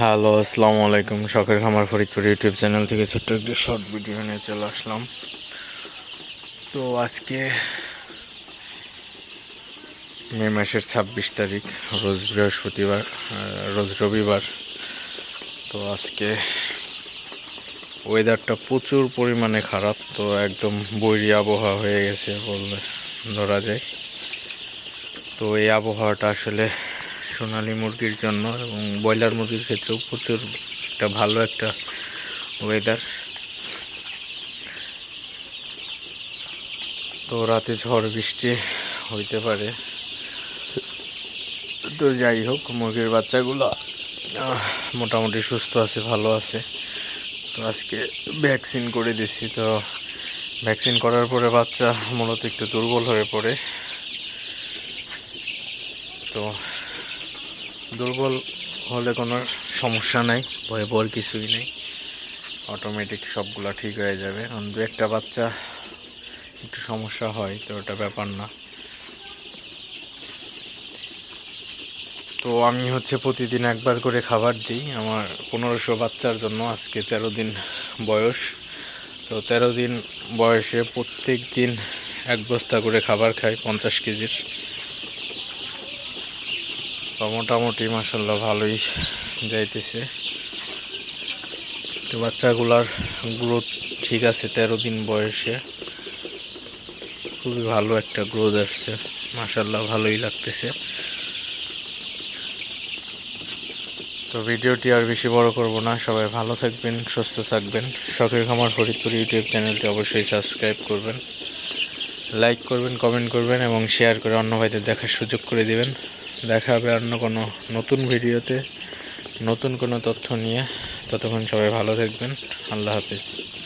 Hello আসসালামু আলাইকুম। শখের খামার ফরিদপুর ইউটিউব চ্যানেল থেকে ছোট্ট একটি শর্ট ভিডিও নিয়ে চলে আসলাম। তো আজকে মে মাসের ছাব্বিশ তারিখ, রোজ বৃহস্পতিবার রোজ রবিবার। তো আজকে ওয়েদারটা প্রচুর পরিমাণে খারাপ, তো একদম বৈরী আবহাওয়া হয়ে গেছে বললে ধরা যায়। তো এই আবহাওয়াটা আসলে সোনালি মুরগির জন্য এবং ব্রয়লার মুরগির ক্ষেত্রেও প্রচুর একটা ভালো একটা ওয়েদার তো রাতে ঝড় বৃষ্টি হইতে পারে। তো যাই হোক, মুরগির বাচ্চাগুলো মোটামুটি সুস্থ আছে, ভালো আছে। তো আজকে ভ্যাকসিন করে দিছি। তো ভ্যাকসিন করার পরে বাচ্চা মূলত একটু দুর্বল হয়ে পড়ে। তো দুর্বল হলে কোনো সমস্যা নাই, ভয়ে বল কিছুই নেই। অটোমেটিক সবগুলো ঠিক হয়ে যাবে। কারণ দু একটা বাচ্চা একটু সমস্যা হয়, তো ওটা ব্যাপার না। তো আমি হচ্ছে প্রতিদিন একবার করে খাবার দিই। আমার পনেরোশো বাচ্চার জন্য আজকে তেরো দিন বয়স। তো তেরো দিন বয়সে প্রত্যেক দিন এক বস্তা করে খাবার খাই, পঞ্চাশ কেজির। তো মোটামুটি মাসাল্লাহ ভালোই যাইতেছে। তো বাচ্চাগুলার গ্রোথ ঠিক আছে, তেরো দিন বয়সে। খুবই ভালো একটা গ্রোথ আসছে মাসাল্লাহ ভালোই লাগতেছে। তো ভিডিওটি আর বেশি বড় করব না, সবাই ভালো থাকবেন, সুস্থ থাকবেন। শখের খামার ফরিদপুর ইউটিউব চ্যানেলটি অবশ্যই সাবস্ক্রাইব করবেন। লাইক করবেন, কমেন্ট করবেন এবং শেয়ার করে অন্য ভাইদের দেখার সুযোগ করে দিবেন। দেখা হবে অন্য কোনো নতুন ভিডিওতে, নতুন কোনো তথ্য নিয়ে। ততক্ষণ সবাই ভালো থাকবেন। আল্লাহ হাফিজ।